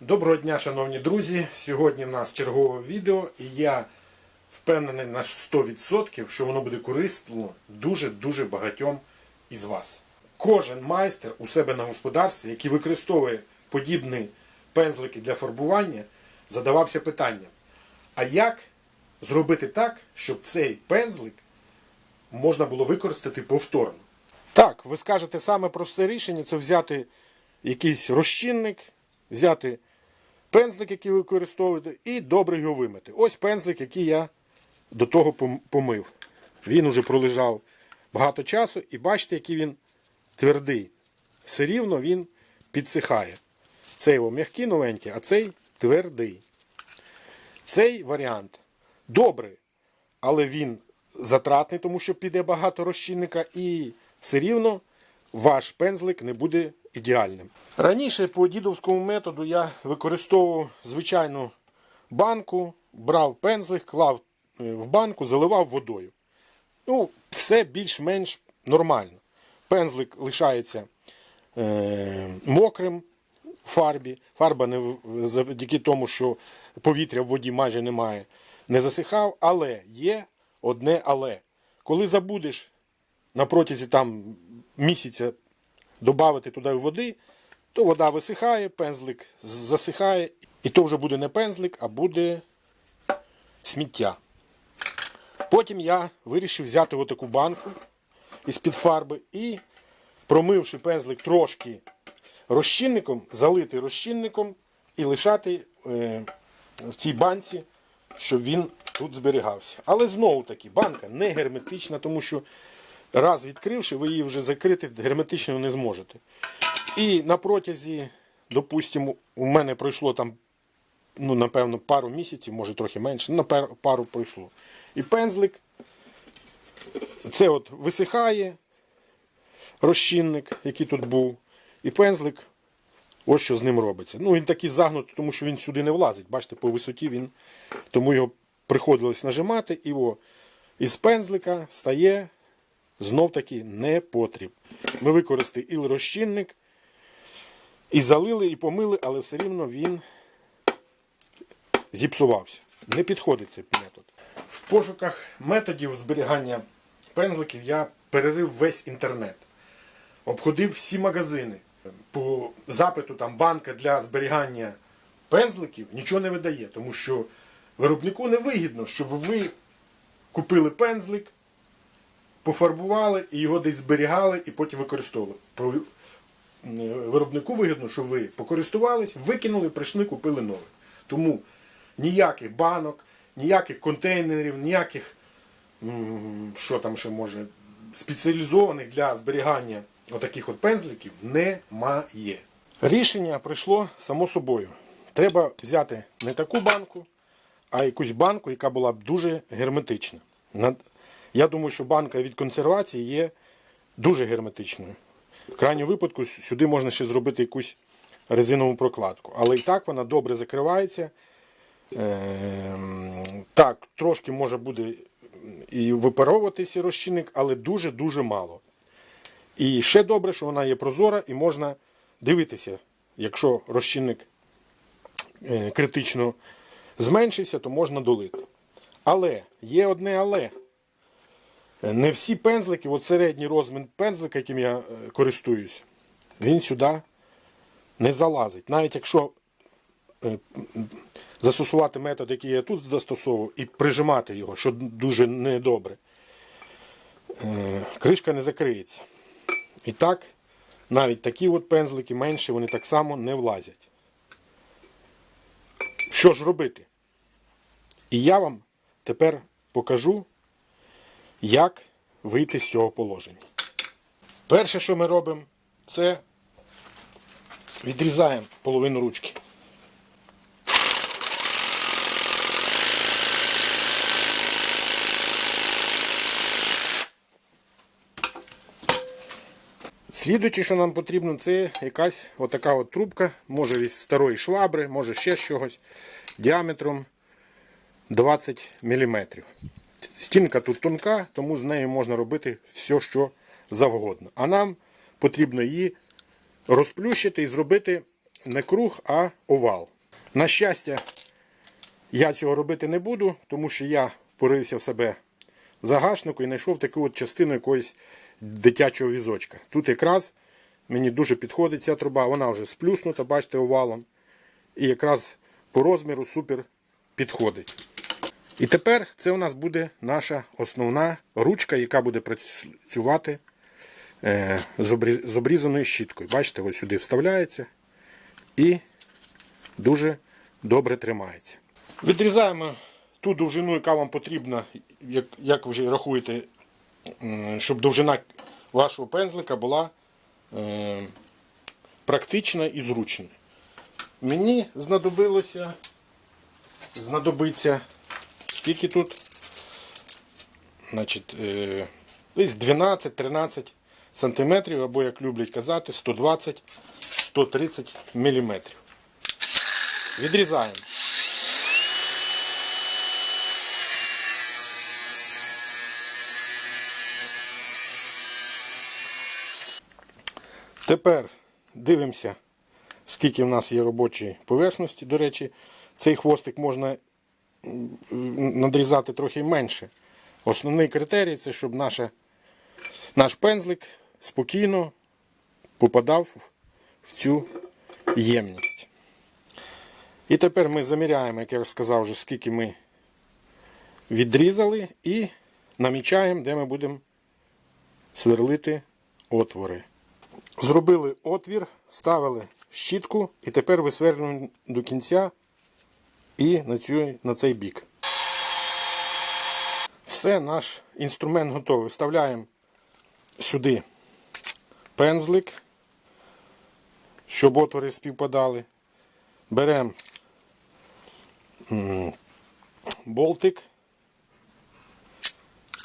Доброго дня, шановні друзі! Сьогодні в нас чергове відео, і я впевнений на 100%, що воно буде корисно дуже-дуже багатьом із вас. Кожен майстер у себе на господарстві, який використовує подібні пензлики для фарбування, задавався питанням: а як зробити так, щоб цей пензлик можна було використати повторно? Так, ви скажете саме просте рішення це взяти якийсь розчинник, взяти пензлик, який ви використовуєте, і добре його вимити. Ось пензлик, який я до того помив. Він уже пролежав багато часу, і бачите, який він твердий. Все рівно він підсихає. Цей його м'який новенький, а цей твердий. Цей варіант добрий, але він затратний, тому що піде багато розчинника, і все рівно ваш пензлик не буде ідеальним. Раніше по дідовському методу я використовував звичайну банку, брав пензлик, клав е, в банку, заливав водою. Ну, все більш-менш нормально. Пензлик лишається е, мокрим в фарбі. Фарба не завдяки тому, що повітря в воді майже немає, не засихав. Але є одне але. Коли забудеш на протязі там місяця додати туди води, то вода висихає, пензлик засихає, і то вже буде не пензлик, а буде сміття. Потім я вирішив взяти отаку банку із-під фарби і, промивши пензлик трошки розчинником, залити розчинником і лишати е, в цій банці, щоб він тут зберігався. Але знову таки, банка не герметична, тому що раз відкривши, ви її вже закрити герметично не зможете. І на протязі, допустимо, у мене пройшло там, ну, напевно, пару місяців, може трохи менше, ну, на пару пройшло. І пензлик, це от висихає розчинник, який тут був, і пензлик, ось що з ним робиться. Ну, він такий загнутий, тому що він сюди не влазить. Бачите, по висоті він, тому його приходилось нажимати, і о, із пензлика стає знов таки непотріб. Ми використали і розчинник, і залили, і помили, але все рівно він зіпсувався. Не підходить цей метод. В пошуках методів зберігання пензликів я перерив весь інтернет. Обходив всі магазини. По запиту там банка для зберігання пензликів нічого не видає, тому що виробнику не вигідно, щоб ви купили пензлик, пофарбували і його десь зберігали і потім використовували. Е, Виробнику вигідно, що ви покористувались, викинули, прийшли, купили нове. Тому ніяких банок, ніяких контейнерів, ніяких що там ще може, спеціалізованих для зберігання отаких от пензликів немає. Рішення прийшло само собою. Треба взяти не таку банку, а якусь банку, яка була б дуже герметична. Я думаю, що банка від консервації є дуже герметичною. В крайньому випадку сюди можна ще зробити якусь резинову прокладку. Але і так вона добре закривається. Ем, Так, трошки може буде і випаровуватися розчинник, але дуже-дуже мало. І ще добре, що вона є прозора і можна дивитися, якщо розчинник е, критично зменшився, то можна долити. Але є одне але. Не всі пензлики, от середній розмір пензлика, яким я е, користуюсь, він сюди не залазить. Навіть якщо е, застосувати метод, який я тут застосовував, і прижимати його, що дуже недобре, е, кришка не закриється. І так, навіть такі от пензлики менші, вони так само не влазять. Що ж робити? І я вам тепер покажу, як вийти з цього положення. Перше, що ми робимо, це відрізаємо половину ручки. Слідуюче, що нам потрібно, це якась отака от трубка, може із старої швабри, може ще з чогось, діаметром 20 мм. Стінка тут тонка, тому з нею можна робити все, що завгодно. А нам потрібно її розплющити і зробити не круг, а овал. На щастя, я цього робити не буду, тому що я порився в себе в загашнику і знайшов таку от частину якогось дитячого візочка. Тут якраз мені дуже підходить ця труба, вона вже сплюснута, бачите, овалом. І якраз по розміру супер підходить. І тепер це у нас буде наша основна ручка, яка буде працювати е, з обрізаною щіткою. Бачите, ось сюди вставляється і дуже добре тримається. Відрізаємо ту довжину, яка вам потрібна, як, ви вже рахуєте, щоб довжина вашого пензлика була е, практична і зручна. Мені знадобилося, знадобиться, скільки тут? Значить, е, десь 12-13 сантиметрів, або, як люблять казати, 120-130 міліметрів. Відрізаємо. Тепер дивимося, скільки в нас є робочої поверхності. До речі, цей хвостик можна надрізати трохи менше. Основний критерій це щоб наша, наш пензлик спокійно попадав в цю ємність. І тепер ми заміряємо, як я сказав, вже скільки ми відрізали, і намічаємо, де ми будемо сверлити отвори. Зробили отвір, ставили щітку і тепер висверлюємо до кінця і на, на цей бік. Все, наш інструмент готовий. Вставляємо сюди пензлик, щоб отвори співпадали. Беремо болтик.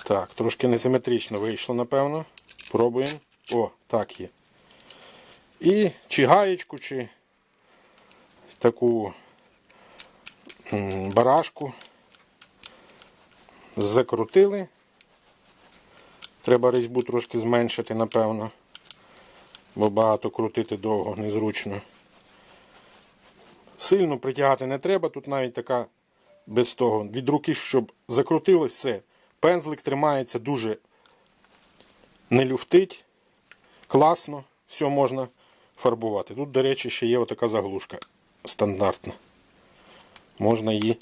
Так, трошки несиметрично вийшло, напевно. Пробуємо. О, так є. І чи гаєчку, чи таку барашку закрутили. Треба різьбу трошки зменшити, напевно, бо багато крутити довго, незручно. Сильно притягати не треба, тут навіть така без того. Від руки, щоб закрутилось все. Пензлик тримається дуже не люфтить, класно, все можна фарбувати. Тут, до речі, ще є отака заглушка стандартна. Можна її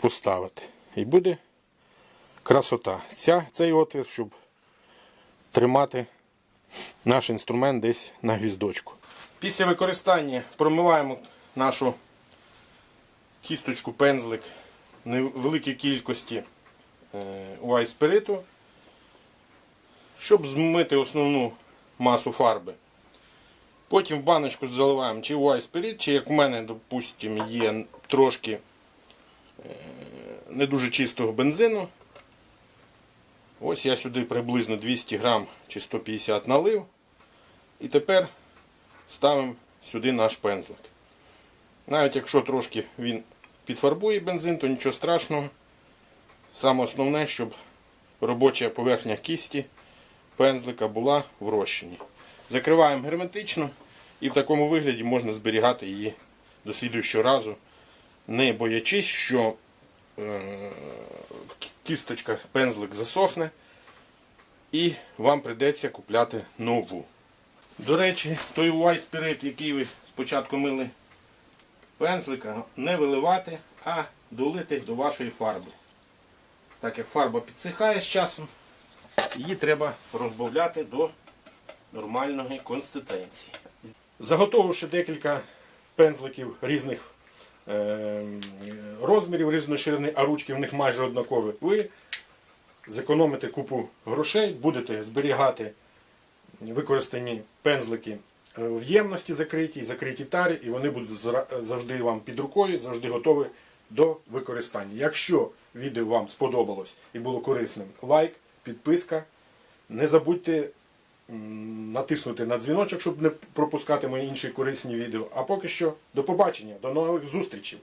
поставити. І буде красота. Ця, цей отвір, щоб тримати наш інструмент десь на гвіздочку. Після використання промиваємо нашу кісточку, пензлик невеликій кількості е, спириту, щоб змити основну масу фарби. Потім в баночку заливаємо чи spirit, чи як в мене, допустимо, є трошки е, не дуже чистого бензину. Ось я сюди приблизно 200 грам чи 150 налив. І тепер ставимо сюди наш пензлик. Навіть якщо трошки він підфарбує бензин, то нічого страшного. Саме основне, щоб робоча поверхня кісті пензлика була в розчині. Закриваємо герметично і в такому вигляді можна зберігати її до слідуючого разу, не боячись, що е, кісточка пензлик засохне і вам прийдеться купляти нову. До речі, той Spirit, який ви спочатку мили пензлика, не виливати, а долити до вашої фарби. Так як фарба підсихає з часом, її треба розбавляти до нормальної консистенції. Заготовивши декілька пензликів різних е, розмірів, різної ширини, а ручки в них майже однакові, ви зекономите купу грошей, будете зберігати використані пензлики е, в ємності закритій, закритій тарі, і вони будуть завжди вам під рукою, завжди готові до використання. Якщо відео вам сподобалось і було корисним, лайк, підписка. Не забудьте натиснути на дзвіночок, щоб не пропускати мої інші корисні відео. А поки що до побачення, до нових зустрічей!